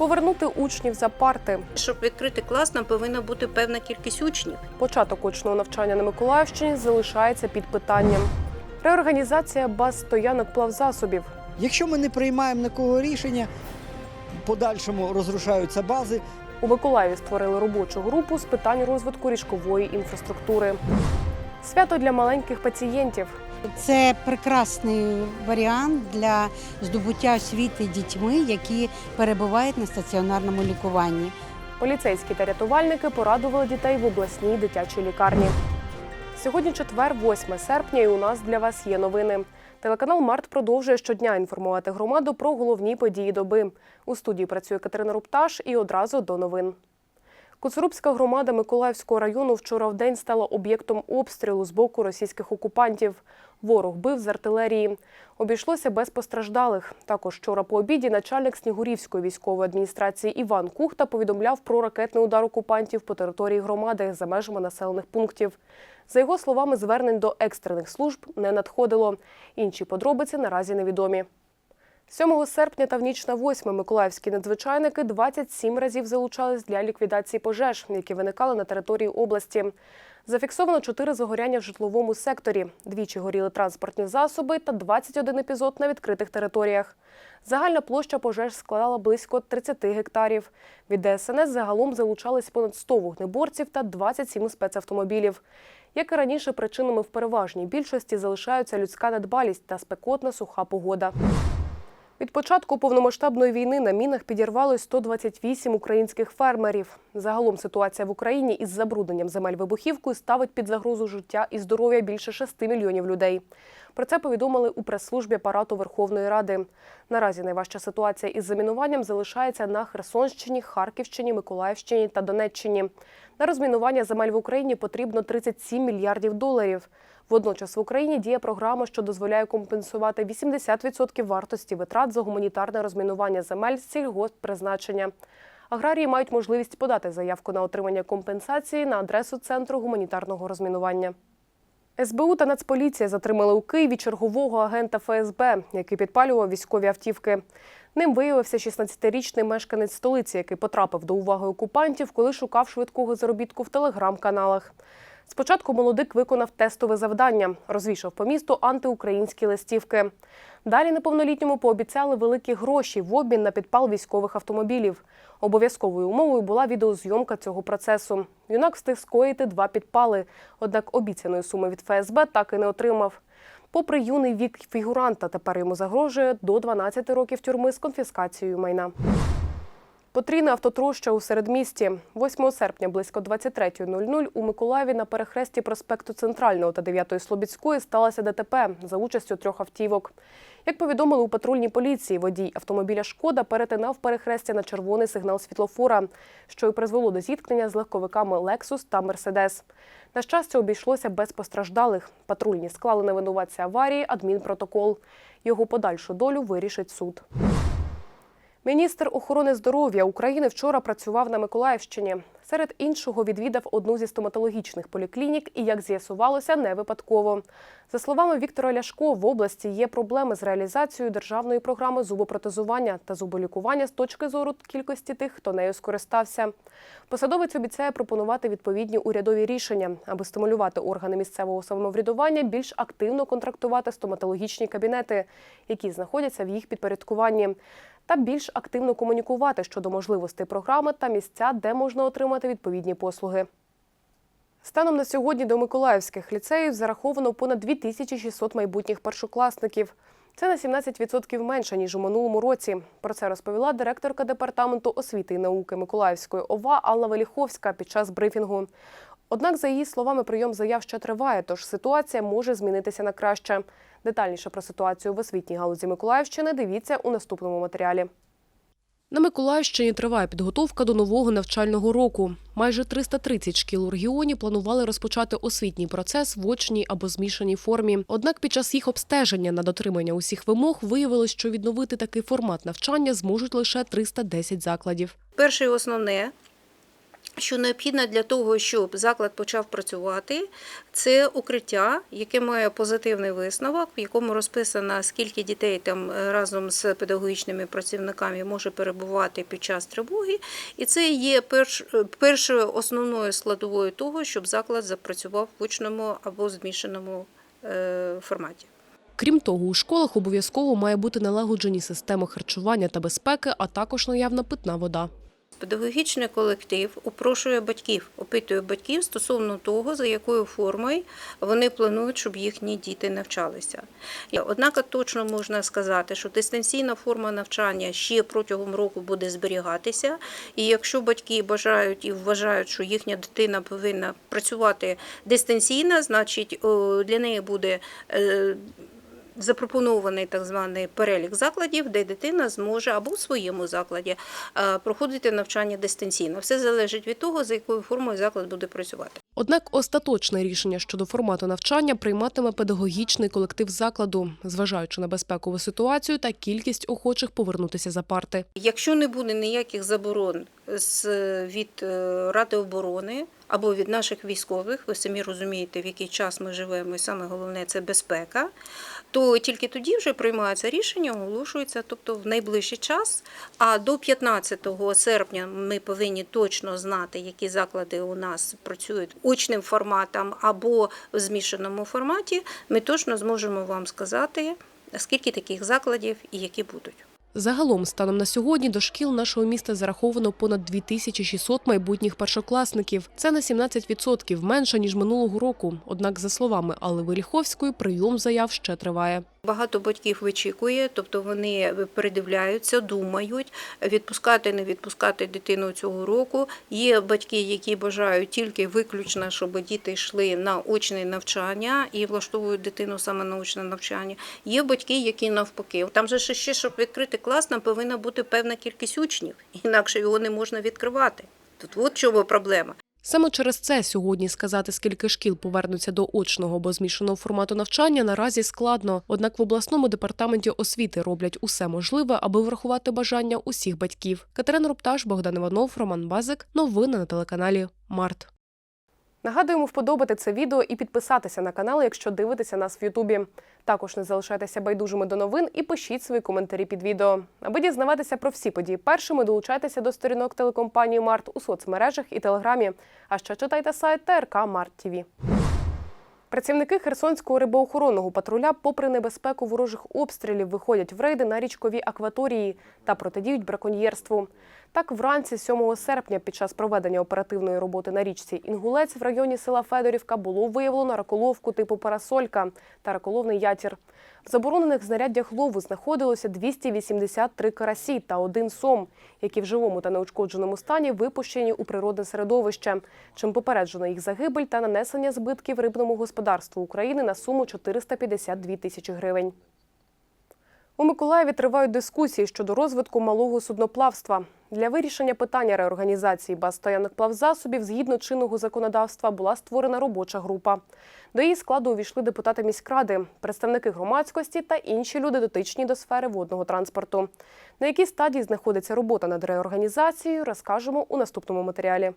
Повернути учнів за парти. Щоб відкрити клас, нам повинна бути певна кількість учнів. Початок очного навчання на Миколаївщині залишається під питанням. Реорганізація баз стоянок плавзасобів. Якщо ми не приймаємо такого рішення, в подальшому розрушаються бази, У Миколаєві створили робочу групу з питань розвитку річкової інфраструктури. Свято для маленьких пацієнтів. Це прекрасний варіант для здобуття освіти дітьми, які перебувають на стаціонарному лікуванні. Поліцейські та рятувальники порадували дітей в обласній дитячій лікарні. Сьогодні четвер, 8 серпня, і у нас для вас є новини. Телеканал Март продовжує щодня інформувати громаду про головні події доби. У студії працює Катерина Рупташ і одразу до новин. Коцурубська громада Миколаївського району вчора в день стала об'єктом обстрілу з боку російських окупантів. Ворог бив з артилерії. Обійшлося без постраждалих. Також вчора по обіді начальник Снігурівської військової адміністрації Іван Кухта повідомляв про ракетний удар окупантів по території громади за межами населених пунктів. За його словами, звернень до екстрених служб не надходило. Інші подробиці наразі невідомі. 7 серпня та в ніч на 8 миколаївські надзвичайники 27 разів залучались для ліквідації пожеж, які виникали на території області. Зафіксовано 4 загоряння в житловому секторі. Двічі горіли транспортні засоби та 21 епізод на відкритих територіях. Загальна площа пожеж складала близько 30 гектарів. Від ДСНС загалом залучались понад 100 вогнеборців та 27 спецавтомобілів. Як і раніше, причинами в переважній більшості залишаються людська недбалість та спекотна суха погода. Від початку повномасштабної війни на мінах підірвалось 128 українських фермерів. Загалом ситуація в Україні із забрудненням земель вибухівкою ставить під загрозу життя і здоров'я більше 6 мільйонів людей. Про це повідомили у прес-службі апарату Верховної Ради. Наразі найважча ситуація із замінуванням залишається на Херсонщині, Харківщині, Миколаївщині та Донеччині. На розмінування земель в Україні потрібно 37 мільярдів доларів. Водночас в Україні діє програма, що дозволяє компенсувати 80% вартості витрат за гуманітарне розмінування земель сільгосппризначення. Аграрії мають можливість подати заявку на отримання компенсації на адресу Центру гуманітарного розмінування. СБУ та Нацполіція затримали у Києві чергового агента ФСБ, який підпалював військові автівки. Ним виявився 16-річний мешканець столиці, який потрапив до уваги окупантів, коли шукав швидкого заробітку в телеграм-каналах. Спочатку молодик виконав тестове завдання, розвішав по місту антиукраїнські листівки. Далі неповнолітньому пообіцяли великі гроші в обмін на підпал військових автомобілів. Обов'язковою умовою була відеозйомка цього процесу. Юнак встиг скоїти два підпали, однак обіцяної суми від ФСБ так і не отримав. Попри юний вік фігуранта, тепер йому загрожує до 12 років тюрми з конфіскацією майна. Потрійна автотроща у середмісті. 8 серпня близько 23.00 у Миколаєві на перехресті проспекту Центрального та 9 Слобідської сталося ДТП за участю трьох автівок. Як повідомили у патрульній поліції, водій автомобіля Шкода перетинав перехрестя на червоний сигнал світлофора, що й призвело до зіткнення з легковиками Лексус та Мерседес. На щастя, обійшлося без постраждалих. Патрульні склали на винуватця аварії адмінпротокол. Його подальшу долю вирішить суд. Міністр охорони здоров'я України вчора працював на Миколаївщині. Серед іншого відвідав одну зі стоматологічних поліклінік і, як з'ясувалося, не випадково. За словами Віктора Ляшко, в області є проблеми з реалізацією державної програми зубопротезування та зуболікування з точки зору кількості тих, хто нею скористався. Посадовець обіцяє пропонувати відповідні урядові рішення, аби стимулювати органи місцевого самоврядування більш активно контрактувати стоматологічні кабінети, які знаходяться в їх підпорядкуванні та більш активно комунікувати щодо можливостей програми та місця, де можна отримати відповідні послуги. Станом на сьогодні до миколаївських ліцеїв зараховано понад 2600 майбутніх першокласників. Це на 17% менше ніж у минулому році. Про це розповіла директорка департаменту освіти і науки Миколаївської ОВА Алла Веліховська під час брифінгу. Однак, за її словами, прийом заяв ще триває, тож ситуація може змінитися на краще. Детальніше про ситуацію в освітній галузі Миколаївщини дивіться у наступному матеріалі. На Миколаївщині триває підготовка до нового навчального року. Майже 330 шкіл у регіоні планували розпочати освітній процес в очній або змішаній формі. Однак під час їх обстеження на дотримання усіх вимог виявилось, що відновити такий формат навчання зможуть лише 310 закладів. Перше і основне, що необхідно для того, щоб заклад почав працювати, це укриття, яке має позитивний висновок, в якому розписано, скільки дітей там е, разом з педагогічними працівниками може перебувати під час тривоги. І це є перш, е, першою основною складовою того, щоб заклад запрацював в очному або змішаному е, форматі. Крім того, у школах обов'язково має бути налагоджені системи харчування та безпеки, а також наявна питна вода. Педагогічний колектив упрошує батьків, опитує батьків стосовно того, за якою формою вони планують, щоб їхні діти навчалися. Однак точно можна сказати, що дистанційна форма навчання ще протягом року буде зберігатися. І якщо батьки бажають і вважають, що їхня дитина повинна працювати дистанційно, значить для неї буде. Запропонований так званий перелік закладів, де дитина зможе або в своєму закладі е, проходити навчання дистанційно. Все залежить від того, за якою формою заклад буде працювати. Однак остаточне рішення щодо формату навчання прийматиме педагогічний колектив закладу, зважаючи на безпекову ситуацію та кількість охочих повернутися за парти. Якщо не буде ніяких заборон від е, Ради оборони або від наших військових, ви самі розумієте, в який час ми живемо, і саме головне це безпека. То тільки тоді вже приймається рішення, оголошується, тобто в найближчий час. А до 15 серпня ми повинні точно знати, які заклади у нас працюють очним форматом або в змішаному форматі. Ми точно зможемо вам сказати, скільки таких закладів і які будуть. Загалом, станом на сьогодні, до шкіл нашого міста зараховано понад 2600 майбутніх першокласників. Це на 17% менше ніж минулого року. Однак, за словами Алли Виріховської, прийом заяв ще триває. Багато батьків вичікує, тобто вони передивляються, думають, відпускати, не відпускати дитину цього року. Є батьки, які бажають тільки виключно, щоб діти йшли на очне навчання і влаштовують дитину саме на очне навчання. Є батьки, які навпаки. Там же ще, щоб відкрити клас, там повинна бути певна кількість учнів, інакше його не можна відкривати. Тут от чому проблема. Саме через це сьогодні сказати, скільки шкіл повернуться до очного або змішаного формату навчання, наразі складно. Однак в обласному департаменті освіти роблять усе можливе, аби врахувати бажання усіх батьків. Катерина Рупташ, Богдан Іванов, Роман Базик. Новини на телеканалі Март. Нагадуємо вподобати це відео і підписатися на канал, якщо дивитеся нас в Ютубі. Також не залишайтеся байдужими до новин і пишіть свої коментарі під відео. Аби дізнаватися про всі події першими, долучайтеся до сторінок телекомпанії Март у соцмережах і телеграмі. А ще читайте сайт ТРК Март ТІВІ. Працівники Херсонського рибоохоронного патруля, попри небезпеку ворожих обстрілів, виходять в рейди на річковій акваторії та протидіють браконьєрству. Так, вранці 7 серпня, під час проведення оперативної роботи на річці Інгулець в районі села Федорівка було виявлено раколовку типу парасолька та раколовний ятір. В заборонених знаряддях лову знаходилося 283 карасі та один сом, які в живому та неушкодженому стані випущені у природне середовище, чим попереджено їх загибель та нанесення збитків рибному господарству України на суму 452 тисячі гривень. У Миколаєві тривають дискусії щодо розвитку малого судноплавства. Для вирішення питання реорганізації баз стоянок плавзасобів згідно чинного законодавства була створена робоча група. До її складу увійшли депутати міськради, представники громадськості та інші люди, дотичні до сфери водного транспорту. На якій стадії знаходиться робота над реорганізацією, розкажемо у наступному матеріалі.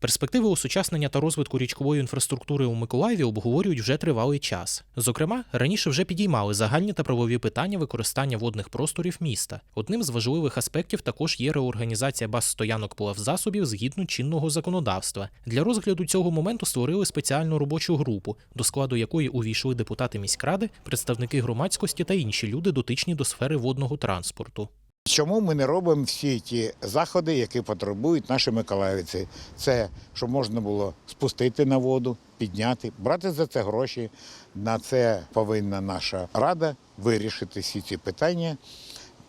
Перспективи осучаснення та розвитку річкової інфраструктури у Миколаєві обговорюють вже тривалий час. Зокрема, раніше вже підіймали загальні та правові питання використання водних просторів міста. Одним з важливих аспектів також є реорганізація баз стоянок плавзасобів згідно чинного законодавства. Для розгляду цього моменту створили спеціальну робочу групу, до складу якої увійшли депутати міськради, представники громадськості та інші люди, дотичні до сфери водного транспорту. Чому ми не робимо всі ті заходи, які потребують наші миколаївці? Це щоб можна було спустити на воду, підняти, брати за це гроші. На це повинна наша рада вирішити всі ці питання,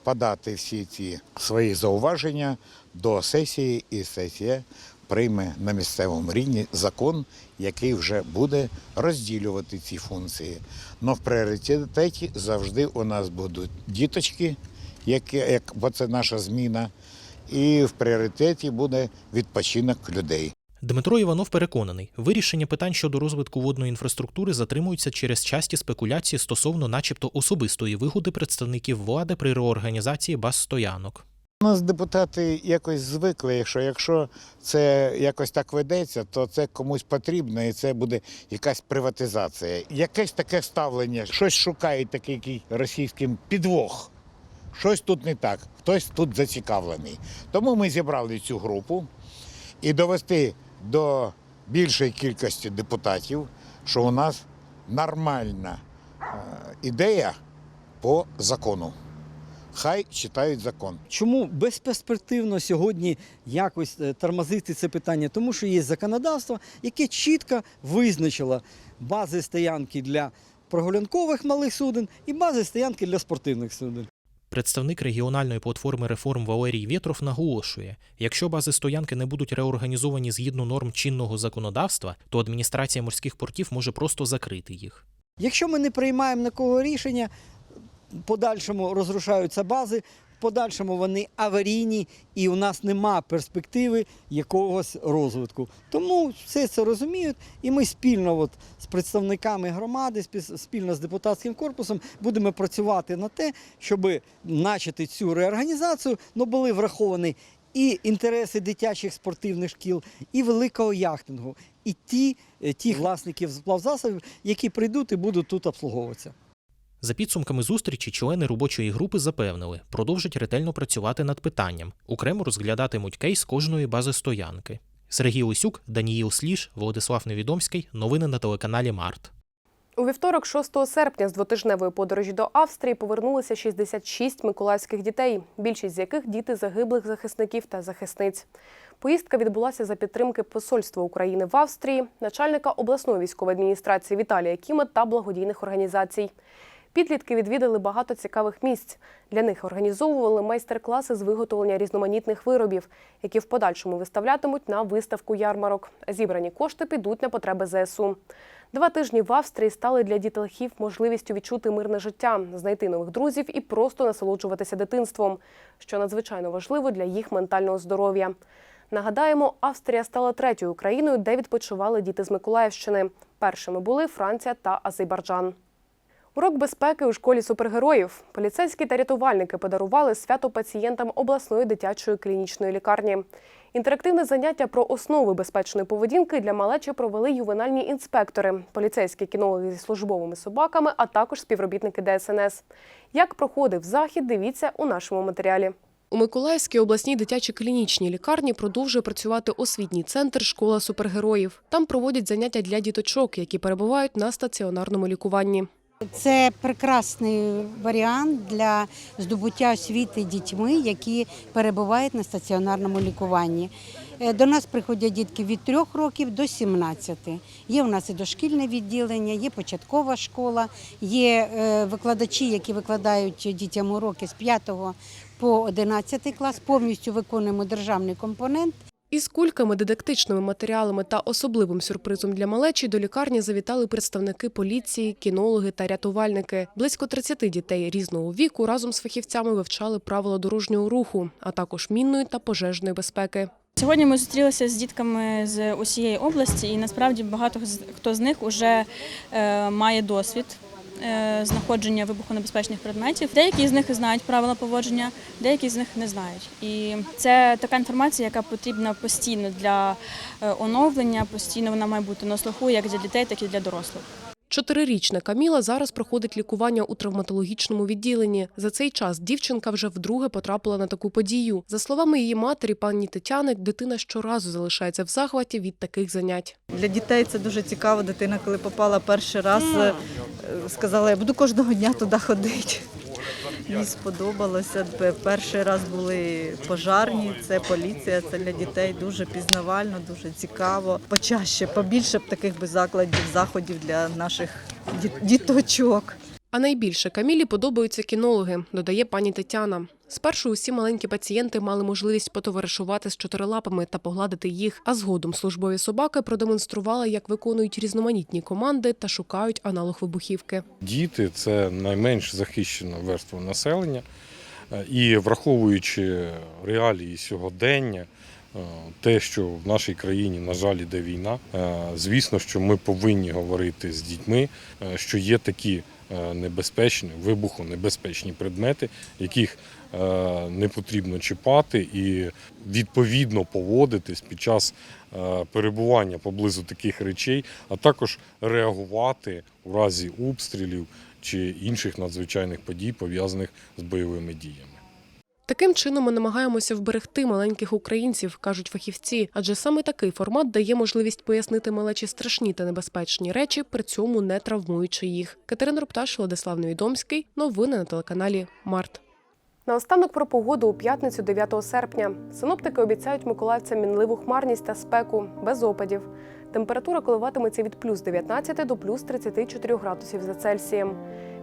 подати всі ці свої зауваження до сесії, і сесія прийме на місцевому рівні закон, який вже буде розділювати ці функції. Но в пріоритеті завжди у нас будуть діточки яке, як, бо це наша зміна, і в пріоритеті буде відпочинок людей. Дмитро Іванов переконаний, вирішення питань щодо розвитку водної інфраструктури затримуються через часті спекуляції стосовно, начебто, особистої вигоди представників влади при реорганізації баз стоянок. У нас депутати якось звикли, якщо, якщо це якось так ведеться, то це комусь потрібно і це буде якась приватизація. Якесь таке ставлення, щось шукають такий який російський підвох. Щось тут не так, хтось тут зацікавлений. Тому ми зібрали цю групу і довести до більшої кількості депутатів, що у нас нормальна е, ідея по закону. Хай читають закон. Чому безперспективно сьогодні якось е, тормозити це питання? Тому що є законодавство, яке чітко визначило бази стоянки для прогулянкових малих суден і бази стоянки для спортивних суден. Представник регіональної платформи реформ Валерій Вєтров наголошує, якщо бази стоянки не будуть реорганізовані згідно норм чинного законодавства, то адміністрація морських портів може просто закрити їх. Якщо ми не приймаємо на кого рішення, подальшому розрушаються бази, подальшому вони аварійні і у нас нема перспективи якогось розвитку. Тому все це розуміють, і ми спільно от, з представниками громади, спі- спільно з депутатським корпусом будемо працювати на те, щоб начати цю реорганізацію, але були враховані і інтереси дитячих спортивних шкіл, і великого яхтингу, і ті, е, ті власників сплавзасобів, які прийдуть і будуть тут обслуговуватися. За підсумками зустрічі, члени робочої групи запевнили, продовжать ретельно працювати над питанням, окремо розглядатимуть кейс кожної бази стоянки. Сергій Лисюк, Даніїл Сліж, Владислав Невідомський. Новини на телеканалі Март. У вівторок, 6 серпня, з двотижневої подорожі до Австрії повернулися 66 миколаївських дітей, більшість з яких діти загиблих захисників та захисниць. Поїздка відбулася за підтримки Посольства України в Австрії, начальника обласної військової адміністрації Віталія Кіма та благодійних організацій. Підлітки відвідали багато цікавих місць. Для них організовували майстер-класи з виготовлення різноманітних виробів, які в подальшому виставлятимуть на виставку ярмарок. Зібрані кошти підуть на потреби ЗСУ. Два тижні в Австрії стали для дітлахів можливістю відчути мирне життя, знайти нових друзів і просто насолоджуватися дитинством, що надзвичайно важливо для їх ментального здоров'я. Нагадаємо, Австрія стала третьою країною, де відпочивали діти з Миколаївщини. Першими були Франція та Азербайджан. Урок безпеки у школі супергероїв. Поліцейські та рятувальники подарували свято пацієнтам обласної дитячої клінічної лікарні. Інтерактивне заняття про основи безпечної поведінки для малечі провели ювенальні інспектори, поліцейські кінологи зі службовими собаками, а також співробітники ДСНС. Як проходив захід, дивіться у нашому матеріалі. У Миколаївській обласній дитячій клінічній лікарні продовжує працювати освітній центр Школа супергероїв. Там проводять заняття для діточок, які перебувають на стаціонарному лікуванні. Це прекрасний варіант для здобуття освіти дітьми, які перебувають на стаціонарному лікуванні. Е, До нас приходять дітки від 3 років до 17. Є у нас і дошкільне відділення, є початкова школа, є е, викладачі, які викладають дітям уроки з 5 по 11 клас. Повністю виконуємо державний компонент. Із кульками, дидактичними матеріалами та особливим сюрпризом для малечі до лікарні завітали представники поліції, кінологи та рятувальники. Близько 30 дітей різного віку разом з фахівцями вивчали правила дорожнього руху, а також мінної та пожежної безпеки. Сьогодні ми зустрілися з дітками з усієї області, і насправді багато хто з них вже е, має досвід знаходження вибухонебезпечних предметів. Деякі з них знають правила поводження, деякі з них не знають. І це така інформація, яка потрібна постійно для е, оновлення, постійно вона має бути на слуху як для дітей, так і для дорослих. Чотирирічна Каміла зараз проходить лікування у травматологічному відділенні. За цей час дівчинка вже вдруге потрапила на таку подію. За словами її матері, пані Тетяни, дитина щоразу залишається в захваті від таких занять. Для дітей це дуже цікаво. Дитина, коли попала перший раз, е, сказала, я буду кожного дня туди ходити. Їй сподобалося. Перший раз були пожарні, це поліція, це для дітей дуже пізнавально, дуже цікаво. Почаще, побільше б таких би закладів, заходів для наших діточок. А найбільше Камілі подобаються кінологи, додає пані Тетяна. Спершу усі маленькі пацієнти мали можливість потоваришувати з чотирилапами та погладити їх. А згодом службові собаки продемонстрували, як виконують різноманітні команди та шукають аналог вибухівки. Діти це найменш захищена верства населення, і враховуючи реалії сьогодення, е, те, що в нашій країні, на жаль, іде війна, е, звісно, що ми повинні говорити з дітьми, е, що є такі небезпечні, вибухонебезпечні предмети, яких е, не потрібно чіпати і відповідно поводитись під час е, перебування поблизу таких речей, а також реагувати у разі обстрілів чи інших надзвичайних подій, пов'язаних з бойовими діями. Таким чином ми намагаємося вберегти маленьких українців, кажуть фахівці, адже саме такий формат дає можливість пояснити малечі страшні та небезпечні речі, при цьому не травмуючи їх. Катерина Рупташ, Владислав Невідомський. Новини на телеканалі Март. Наостанок про погоду у п'ятницю 9 серпня. Синоптики обіцяють миколаївцям мінливу хмарність та спеку без опадів. Температура коливатиметься від плюс 19 до плюс 34 градусів за Цельсієм.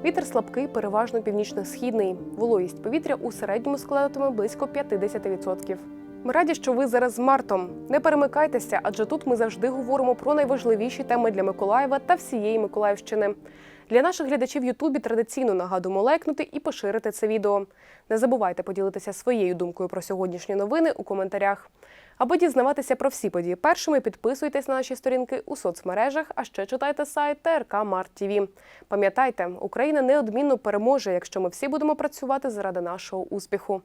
Вітер слабкий, переважно північно-східний. Вологість повітря у середньому складатиме близько 50%. Ми раді, що ви зараз з Мартом. Не перемикайтеся, адже тут ми завжди говоримо про найважливіші теми для Миколаєва та всієї Миколаївщини. Для наших глядачів в Ютубі традиційно нагадуємо лайкнути і поширити це відео. Не забувайте поділитися своєю думкою про сьогоднішні новини у коментарях. Аби дізнаватися про всі події першими, підписуйтесь на наші сторінки у соцмережах, а ще читайте сайт ТРК Март. Пам'ятайте, Україна неодмінно переможе, якщо ми всі будемо працювати заради нашого успіху.